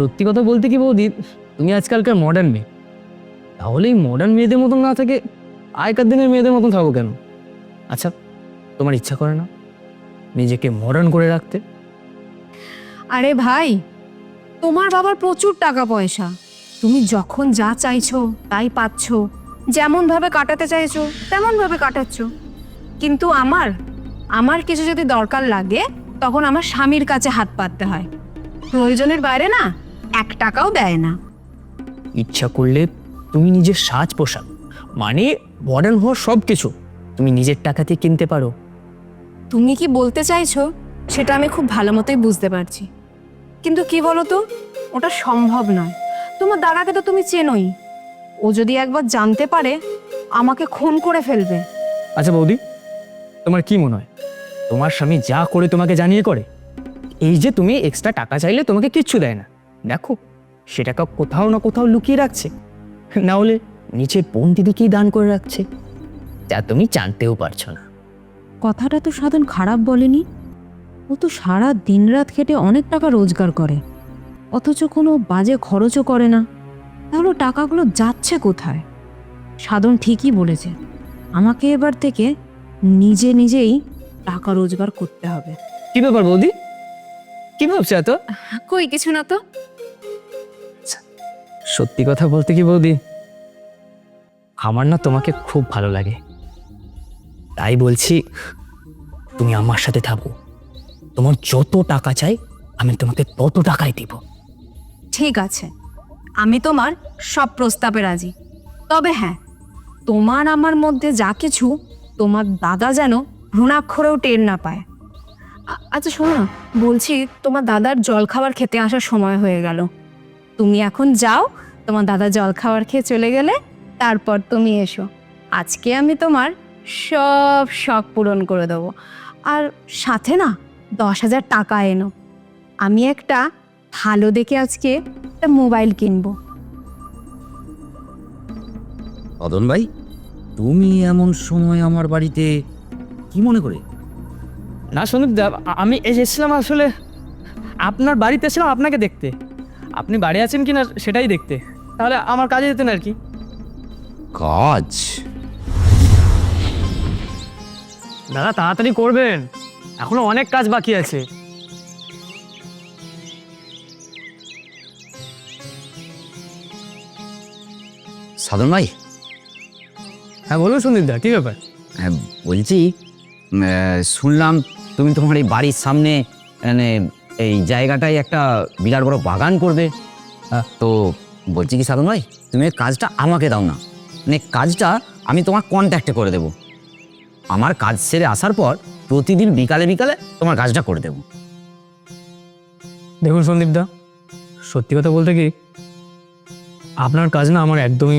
সত্যি কথা বলতে কি বৌদি, তুমি আজকালকার মডার্ন মেয়ে। তাহলে এই মডার্ন মেয়েদের মতন না থাকে আগেকার দিনের মেয়েদের মতন থাকো কেন? আচ্ছা তোমার ইচ্ছা করে না নিজেকে মডার্ন করে রাখতে? আরে ভাই, তোমার বাবার প্রচুর টাকা পয়সা। তুমি যখন যা চাইছো তাই পাচ্ছ। যেমন ভাবে কাটাতে চাইছো, তেমন ভাবে কাটাচ্ছ। কিন্তু আমার আমার কিছু যদি দরকার লাগে, তখন আমার স্বামীর কাছে হাত পাততে হয়। প্রয়োজনের বাইরে না এক টাকাও দেয় না। ইচ্ছা করলে তুমি নিজের সাজ পোশাক মানে মডার্ন হওয়ার সব কিছু তুমি নিজের টাকাতে কিনতে পারো। তুমি কি বলতে চাইছো? সেটা আমি খুব ভালো মতোই বুঝতে পারছি। কিন্তু কি বলো তো ওটা সম্ভব নয়। তোমার দাদাকে তো তুমি চেনোই। ও যদি একবার জানতে পারে আমাকে খুন করে ফেলবে। আচ্ছা বৌদি তোমার কি মনে হয়? তোমার স্বামী যা করে তোমাকে জানিয়ে করে এই যে তুমি এক্সট্রা টাকা চাইলে তোমাকে কিচ্ছু দেয় না। দেখো সে টাকা কোথাও না কোথাও লুকিয়ে রাখছে। না হলে নিচের বোন দিদিকেই দান করে রাখছে। যা তুমি জানতেও পারছ না। কথাটা তো সাধন খারাপ বলেনি। ও তো সারা দিনরাত খেটে অনেক টাকা রোজগার করে। অথচ কোনো বাজে খরচও করে না। তাহলে টাকাগুলো যাচ্ছে কোথায়? সাধন ঠিকই বলেছে। আমাকে এবার থেকে নিজে নিজেই টাকা রোজগার করতে হবে। কি ব্যাপার বৌদি? কি ভাবছ এত? কই কিছু না তো। সত্যি কথা বলতে কি বৌদি? আমার না তোমাকে খুব ভালো লাগে। তাই বলছি, তুমি আমার সাথে থাকো। তোমার যত টাকা চাই, আমি তোমাকে তত টাকাই দিব। ঠিক আছে। আমি তোমার সব প্রস্তাবে রাজি। তবে হ্যাঁ তোমার আমার মধ্যে যা কিছু, তোমার দাদা যেন ভ্রূণাক্ষরেও টের না পায়। আচ্ছা শোনো না, বলছি তোমার দাদার জল খাবার খেতে আসার সময় হয়ে গেল। তুমি এখন যাও তোমার দাদা জল খাবার খেয়ে চলে গেলে তারপর তুমি এসো। আজকে আমি তোমার সব শখ পূরণ করে দেবো। আর সাথে না দশ হাজার টাকা এনো। আমি একটা ভালো দেখে আজকে একটা মোবাইল কিনবো। অদন ভাই তুমি এমন সময় আমার বাড়িতে কি মনে করে? না সন্দীপ দা আমি এসেছিলাম আসলে আপনার বাড়িতে এসেছিলাম আপনাকে দেখতে। আপনি বাড়ি আছেন কি না সেটাই দেখতে। তাহলে আমার কাজে যেতেন আর কি। কাজ? দাদা তাড়াতাড়ি করবেন। এখনও অনেক কাজ বাকি আছে। সাধন ভাই? হ্যাঁ বলুন সন্দীপ দা কি ব্যাপার? হ্যাঁ বলছি আহ, শুনলাম তুমি তোমার এই বাড়ির সামনে মানে এই জায়গাটায় একটা বিরাট বড় বাগান করবে। তো বলছি কি সাধন ভাই তুমি কাজটা আমাকে দাও না। মানে কাজটা আমি তোমার কন্ট্যাক্টে করে দেব। আমার কাজ সেরে আসার পর প্রতিদিন বিকালে বিকালে তোমার কাজটা করে দেবো। দেখুন সন্দীপ দা, সত্যি কথা বলতে কি, আপনার কাজ না আমার একদমই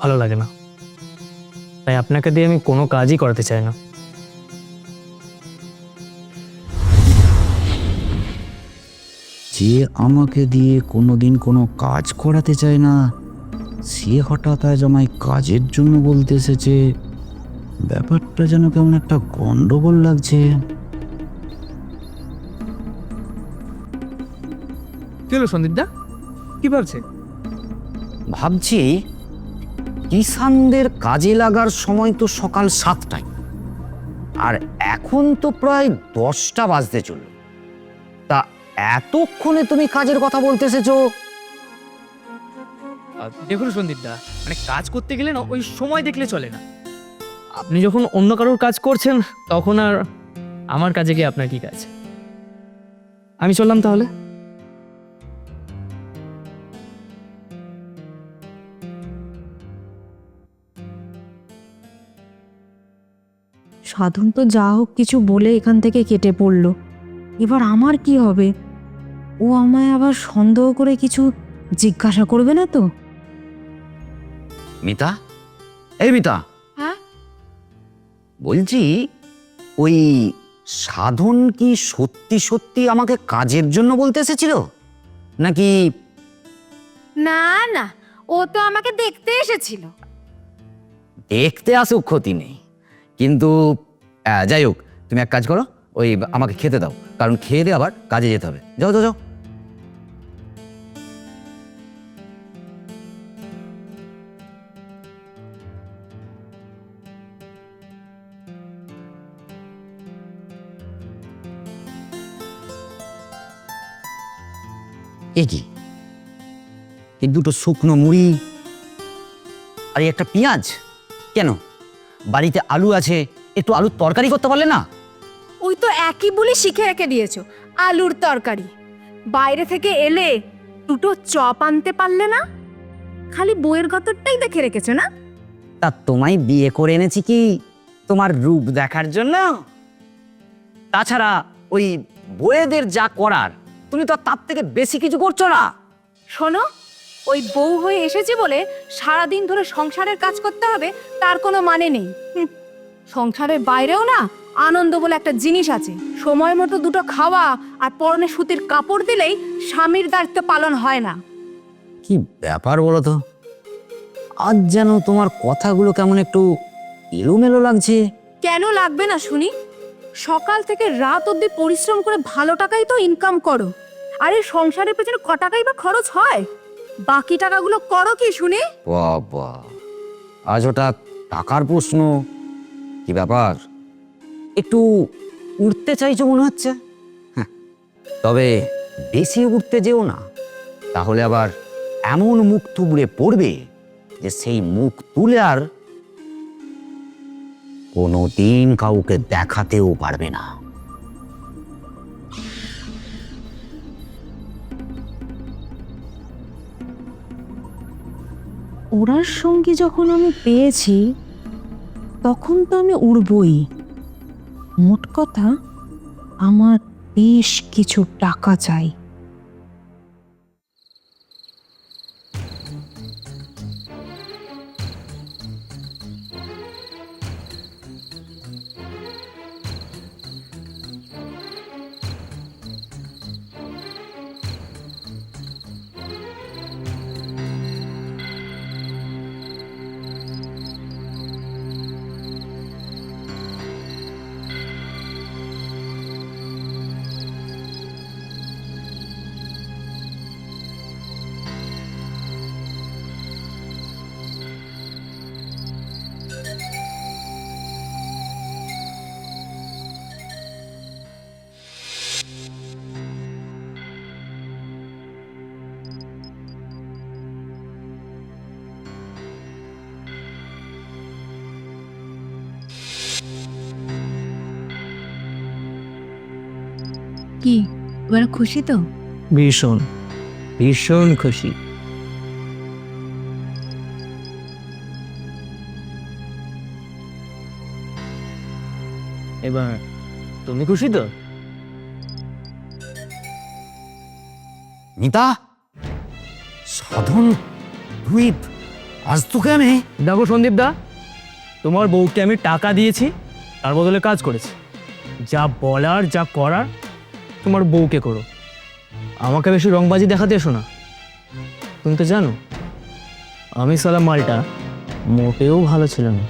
ভালো লাগে না। তাই আপনাকে দিয়ে আমি কোনো কাজই করাতে চাই না। যে আমাকে দিয়ে কোনোদিন কোনো কাজ করাতে চায় না সে হঠাৎ আজ আমায় কাজের জন্য বলতে এসেছে। ব্যাপারটা যেন কেমন একটা গন্ডগোল লাগছে। কি হলো সন্দীপ দা কি ভাবছে? ভাবছি কিষানদের কাজে লাগার সময় তো সকাল সাতটায় আর এখন তো প্রায় দশটা বাজতে চলল। এতক্ষণে তুমি কাজের কথা বলতে এসেছ? দেখুন সন্দীপ দা মানে কাজ করতে গেলে না ওই সময় দেখলে চলে না। আপনি যখন অন্য কারোর কাজ করছেন তখন আর আমার কাজে গিয়ে আপনার কি কাজ? আমি চললাম তাহলে? সাধন তো যা হোক কিছু বলে এখান থেকে কেটে পড়ল। এবার আমার কি হবে? ও আমায় আবার সন্দেহ করে কিছু জিজ্ঞাসা করবে না তো? মিতা? এই মিতা! হ্যাঁ? বলছি ওই সাধন কি সত্যি সত্যি আমাকে কাজের জন্য বলতে এসেছিল? নাকি না না ও তো আমাকে দেখতে এসেছিল। দেখতে আসুক ক্ষতি নেই। কিন্তু আহ, যাই হোক তুমি এক কাজ করো ওই আমাকে খেতে দাও কারণ খেয়ে দিয়ে আবার কাজে যেতে হবে। যাও যাও যাও। এ কি এই দুটো শুকনো মুড়ি আর একটা পেঁয়াজ। কেন? বাড়িতে আলু আছে একটু আলুর তরকারি করতে পারলে না? ওই তো একই বলে শিখে রেখে দিয়েছ আলুর তরকারি। বাইরে থেকে এলে দুটো চপ আনতে পারলে না? খালি বইয়ের গতরটাই দেখে রেখেছো না? তা তোমায় বিয়ে করে এনেছি কি তোমার রূপ দেখার জন্য? তাছাড়া ওই বইয়েদের যা করার তুমি তো আর তার থেকে বেশি কিছু করছ না। শোনো ওই বউ হয়ে এসেছে বলে সারাদিন ধরে সংসারের কাজ করতে হবে তার কোনো মানে নেই। সংসারের বাইরেও না আনন্দ বলে একটা জিনিস আছে। সময় মতো দুটো খাওয়া আর পরনে সুতির কাপড় দিলেই স্বামীর দায়িত্ব পালন হয় না। কি ব্যাপার বলো তো? আজ যেন তোমার কথাগুলো কেমন একটু এলোমেলো লাগছে। কেন লাগবে না শুনি? সকাল থেকে রাত অবধি পরিশ্রম করে ভালো টাকাই তো ইনকাম করো। আর এই সংসারের পেছনে ক টাকাই বা খরচ হয়? বাকি টাকাগুলো করো কি শুনি? আজ ওটা টাকার প্রশ্ন। কি ব্যাপার? একটু উঠতে চাইছো মনে হচ্ছে? হ্যাঁ, তবে বেশি উঠতে যেও না। তাহলে আবার এমন মুখ তুবড়ে পড়বে যে সেই মুখ তুলে আর কোনো দিন কাউকে দেখাতেও পারবে না। ওরার সঙ্গী যখন আমি পেয়েছি, তখন তো আমি উড়বই। মোট কথা, আমার বেশ কিছু টাকা চাই। কি এবার খুশি তো? ভীষণ ভীষণ খুশি। এবার তুমি খুশি তো? নিতা সাধন তুই আজ তোকে আমি দেখো সন্দীপ দা তোমার বউকে আমি টাকা দিয়েছি তার বদলে কাজ করেছি। যা বলার যা করার তোমার বউকে করো। আমাকে বেশি রংবাজি দেখাতে এসো না। তুমি তো জানো, আমি সালা মালটা মোটেও ভালো ছিল না।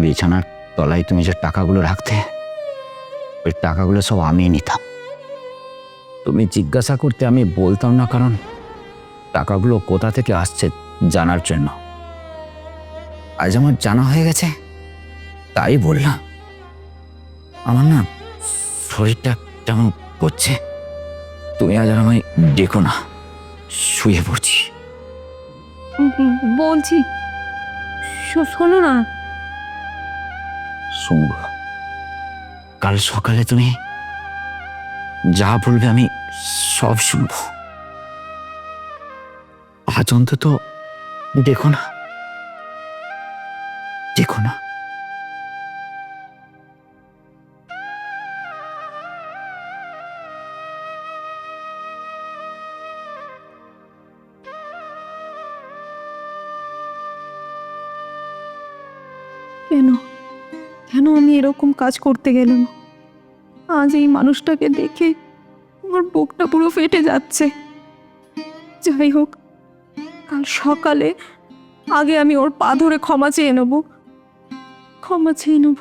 বিছানার তলায় তুমি যে টাকাগুলো রাখতে, ওই টাকাগুলো সব আমি নিতাম। তুমি জিজ্ঞাসা করতে আমি বলতাম না, কারণ টাকাগুলো কোথা থেকে আসছে জানার জন্য। আজ আমার জানা হয়ে গেছে, তাই বললাম। আমার না শরীরটা কেমন করছে, তুমি আজ আর আমায় ডেকো না, শুয়ে পড়ছি। বলছি শোনো না শুনব। কাল সকালে তুমি যা বলবে আমি সব শুনব। আজ অন্তত দেখো না। দেখো না। কেন? কেন আমি এরকম কাজ করতে গেলাম? আজ এই মানুষটাকে দেখে আমার বুকটা পুরো ফেটে যাচ্ছে। যাই হোক, কাল সকালে আগে আমি ওর পা ধরে ক্ষমা চেয়ে নেব। ক্ষমা চেয়ে নেব।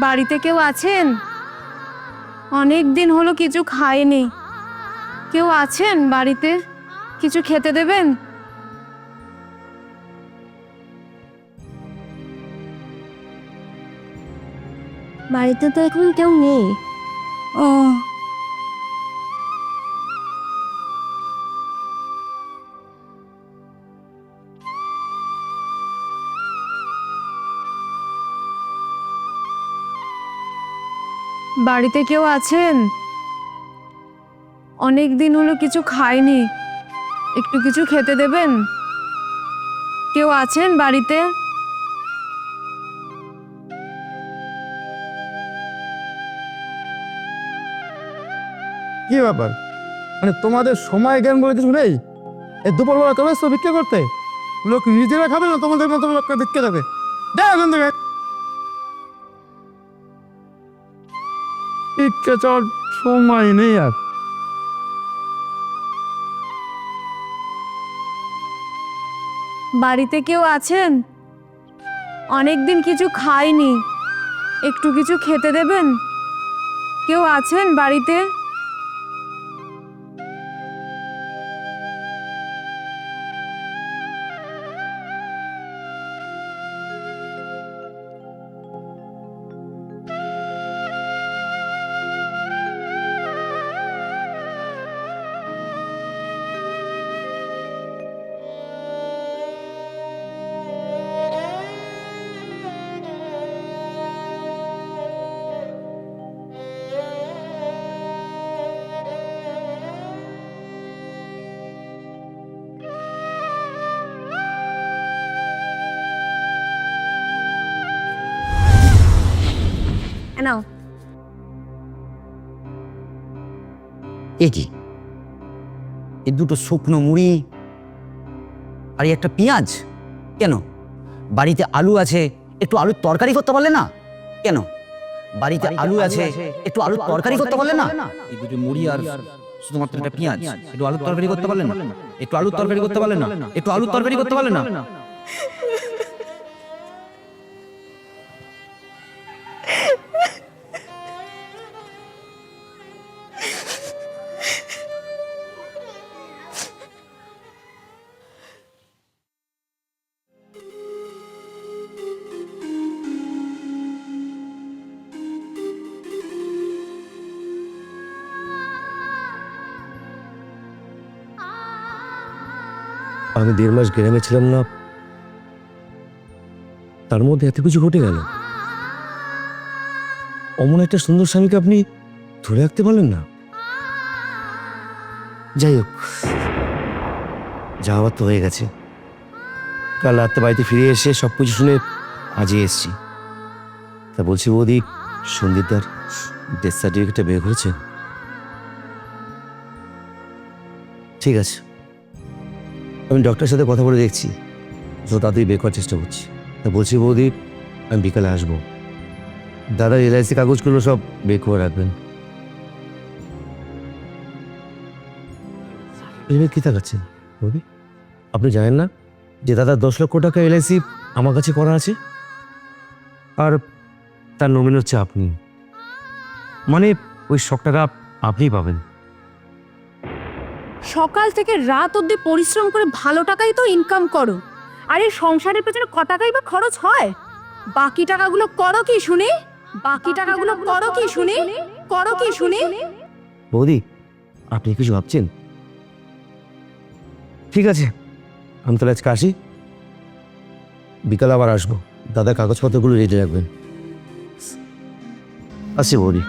বাড়িতে কেউ আছেন? অনেক দিন হলো কিছু খায়নি কেউ আছেন বাড়িতে? কিছু খেতে দেবেন? বাড়িতে তো এখন কেউ নেই। ও বাড়িতে কেউ আছেন? অনেক দিন হলো কিছু খায়নি একটু কিছু খেতে দেবেন? কেউ আছেন বাড়িতে? কি ব্যাপার? মানে তোমাদের সময় জ্ঞান বলে কিছু নেই? এই দুপুরবেলা চলে এসছো ভিক্ষা করতে? লোক নিজেরা খাবে না তোমাদের মতো লোককে ভিক্ষা দেবে? দেয় ভিক্ষা চাওয়ার সময় নেই আর। বাড়িতে কেউ আছেন? অনেক দিন কিছু খাইনি। একটু কিছু খেতে দেবেন? কেউ আছেন বাড়িতে? নাও এ কি? এ দুটো শুকনো মুড়ি আর একটা পেঁয়াজ? কেন? বাড়িতে আলু আছে একটু আলুর তরকারি করতে পারলে না? কেন? বাড়িতে আলু আছে একটু আলুর তরকারি করতে পারলে না? এই দুটো মুড়ি আর শুধুমাত্র একটা পেঁয়াজ একটু আলুর তরকারি করতে পারলে না? একটু আলুর তরকারি করতে পারলে না? একটু আলুর তরকারি করতে পারলে না? আমি দেড় মাস গ্রামে ছিলাম না, তার মধ্যে এত কিছু ঘটে গেল। অমন একটা সুন্দর স্বামীকে আপনি ধরে রাখতে পারলেন না? যাই হোক যাওয়ার তো হয়ে গেছে। কাল রাত্রে বাড়িতে ফিরে এসে সব কিছু শুনে আজই এসছি। তা বলছি বৌদি সন্দীপদার ডেথ সার্টিফিকেটটা বের করেছে? ঠিক আছে। আমি ডক্টরের সাথে কথা বলে দেখছি। তো তাড়াতাড়ি বের করার চেষ্টা করছি। তা বলছি, বৌদি, আমি বিকালে আসব। দাদা এলআইসি কাগজগুলো সব বের করে রাখবেন। কি তাকাচ্ছেন বৌদি? আপনি জানেন না যে দাদা দশ লক্ষ টাকা এলআইসি আমার কাছে করা আছে? আর তার নমিন হচ্ছে আপনি। মানে ওই শখ টাকা আপনিই পাবেন। সকাল থেকে রাত অবধি পরিশ্রম করে ভালো টাকাই তো ইনকাম করো। আর এই সংসারের পেছনে ক টাকাই বা খরচ হয়? বাকি টাকাগুলো করো কি শুনি? বাকি টাকাগুলো করো কি শুনি? করো কি শুনি? বৌদি আপনি কিছু ভাবছেন? ঠিক আছে আমি তাহলে আজকে আসি। বিকাল আবার আসব। দাদা কাগজপত্রগুলো রেডি রাখবেন। আসি বৌদি।